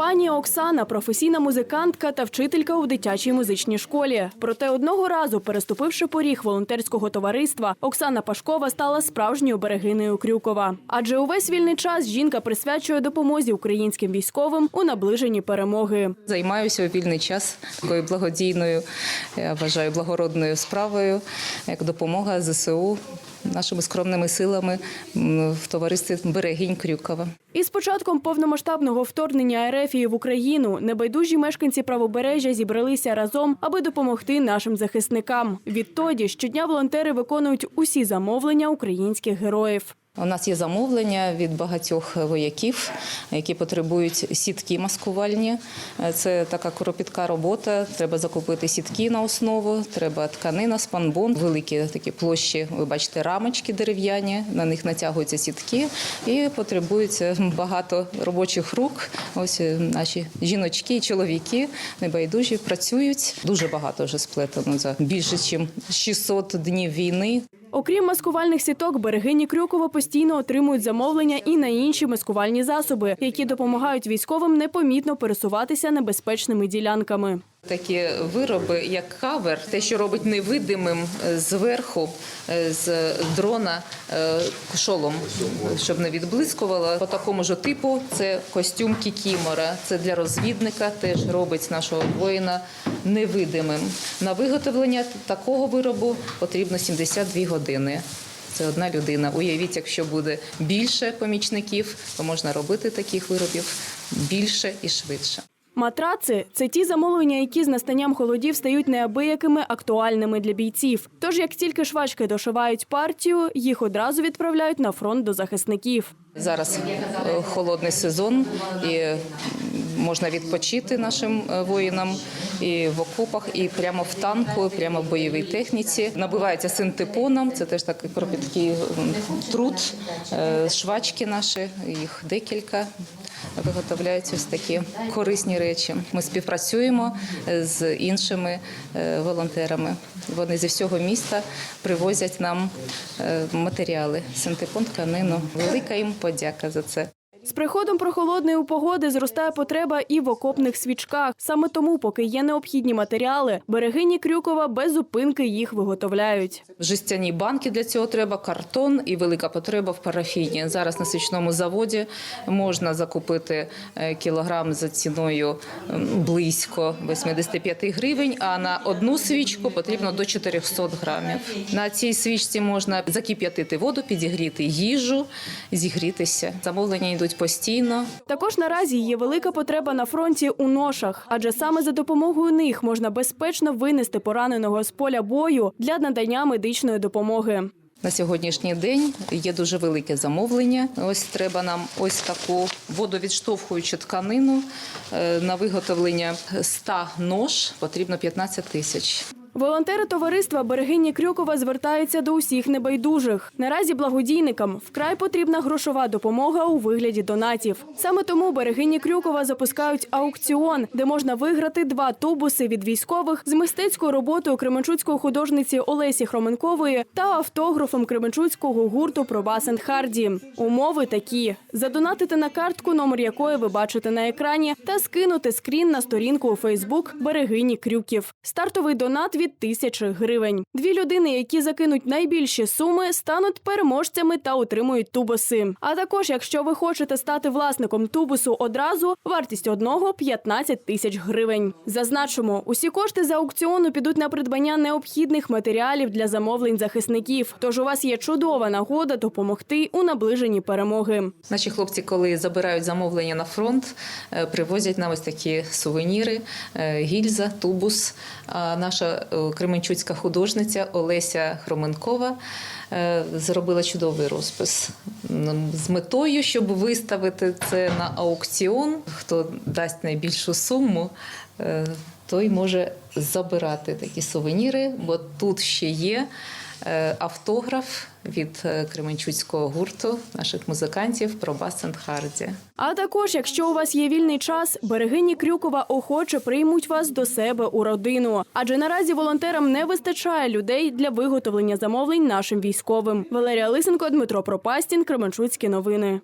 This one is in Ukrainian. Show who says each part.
Speaker 1: Пані Оксана професійна музикантка та вчителька у дитячій музичній школі. Проте одного разу, переступивши поріг волонтерського товариства, Оксана Пашкова стала справжньою берегинею Крюкова. Адже увесь вільний час жінка присвячує допомозі українським військовим у наближенні перемоги.
Speaker 2: Займаюся у вільний час такою благодійною, я вважаю, благородною справою, як допомога ЗСУ нашими скромними силами в товаристві Берегінь Крюкова.
Speaker 1: Із початком повномасштабного вторгнення Ерефії в Україну небайдужі мешканці правобережжя зібралися разом, аби допомогти нашим захисникам. Відтоді щодня волонтери виконують усі замовлення українських героїв.
Speaker 2: У нас є замовлення від багатьох вояків, які потребують сітки маскувальні. Це така кропітка робота. Треба закупити сітки на основу, треба тканина, спанбон, великі такі площі. Ви бачите, рамочки дерев'яні, на них натягуються сітки і потребується багато робочих рук. Ось е, наші жіночки і чоловіки небайдужі працюють. Дуже багато вже сплетено за більше, ніж 600 днів війни.
Speaker 1: Окрім маскувальних сіток, берегині Крюкова постійно отримують замовлення і на інші маскувальні засоби, які допомагають військовим непомітно пересуватися небезпечними ділянками.
Speaker 2: Такі вироби, як кавер, те, що робить невидимим е, зверху е, з дрона е, шолом, щоб не відблискувало. По такому ж типу це костюм кікімора. Це для розвідника, теж робить нашого воїна невидимим. На виготовлення такого виробу потрібно 72 години. Це одна людина. Уявіть, якщо буде більше помічників, то можна робити таких виробів більше і швидше.
Speaker 1: Матраци це ті замовлення, які з настанням холодів стають неабиякими актуальними для бійців. Тож, як тільки швачки дошивають партію, їх одразу відправляють на фронт до захисників.
Speaker 2: Зараз е, холодний сезон і можна відпочити нашим е, воїнам і в окопах, і прямо в танку, і прямо в бойовій техніці. Набивається синтепоном. Це теж такий кропіткий труд. Е, Швачки наші, їх декілька. Виготовляють ось такі корисні речі. Ми співпрацюємо е, з іншими е, волонтерами. Вони зі всього міста привозять нам матеріали, синтепон, тканину. Велика їм подяка за це.
Speaker 1: З приходом прохолодної погоди зростає потреба і в окопних свічках. Саме тому, поки є необхідні матеріали, берегині Крюкова без зупинки їх виготовляють.
Speaker 2: Жестяні банки для цього треба, картон і велика потреба в парафіні. Зараз на свічному заводі можна закупити е, кілограм за ціною близько 85 гривень, а на одну свічку потрібно до 400 грамів. На цій свічці можна закип'ятити воду, підігріти їжу, зігрітися. Замовлення йдуть постійно.
Speaker 1: Також наразі є велика потреба на фронті у ношах, адже саме за допомогою них можна безпечно винести пораненого з поля бою для надання медичної допомоги.
Speaker 2: На сьогоднішній день є дуже велике замовлення. Ось треба нам ось таку водовідштовхуючу тканину Е, на виготовлення 100 нож потрібно 15 тисяч.
Speaker 1: Волонтери товариства Берегині Крюкова звертаються до усіх небайдужих. Наразі благодійникам вкрай потрібна грошова допомога у вигляді донатів. Саме тому Берегині Крюкова запускають аукціон, де можна виграти два тубуси від військових з мистецькою роботою кременчуцької художниці Олесі Хроменкової та автографом кременчуцького гурту Пробас енд Харді. Умови такі: задонатити на картку, номер якої ви бачите на екрані, та скинути скрін на сторінку у Фейсбук Берегині Крюків. Стартовий донат від тисячі гривень. Дві людини, які закинуть найбільші суми, стануть переможцями та отримують тубуси. А також, якщо ви хочете стати власником тубусу одразу, вартість одного 15 тисяч гривень. Зазначимо, усі кошти за аукціону підуть на придбання необхідних матеріалів для замовлень захисників. Тож у вас є чудова нагода допомогти у наближенні перемоги.
Speaker 2: Наші хлопці, коли забирають замовлення на фронт, е, привозять нам ось такі сувеніри, е, гільза, тубус. А наша кременчуцька художниця Олеся Хроменкова е, зробила чудовий розпис з метою, щоб виставити це на аукціон. Хто дасть найбільшу суму, е, той може забирати такі сувеніри, бо тут ще є е, автограф від е, кременчуцького гурту наших музикантів про Басент Харді.
Speaker 1: А також, якщо у вас є вільний час, берегині Крюкова охоче приймуть вас до себе у родину. Адже наразі волонтерам не вистачає людей для виготовлення замовлень нашим військовим. Валерія Лисенко, Дмитро Пропастін, Кременчуцькі новини.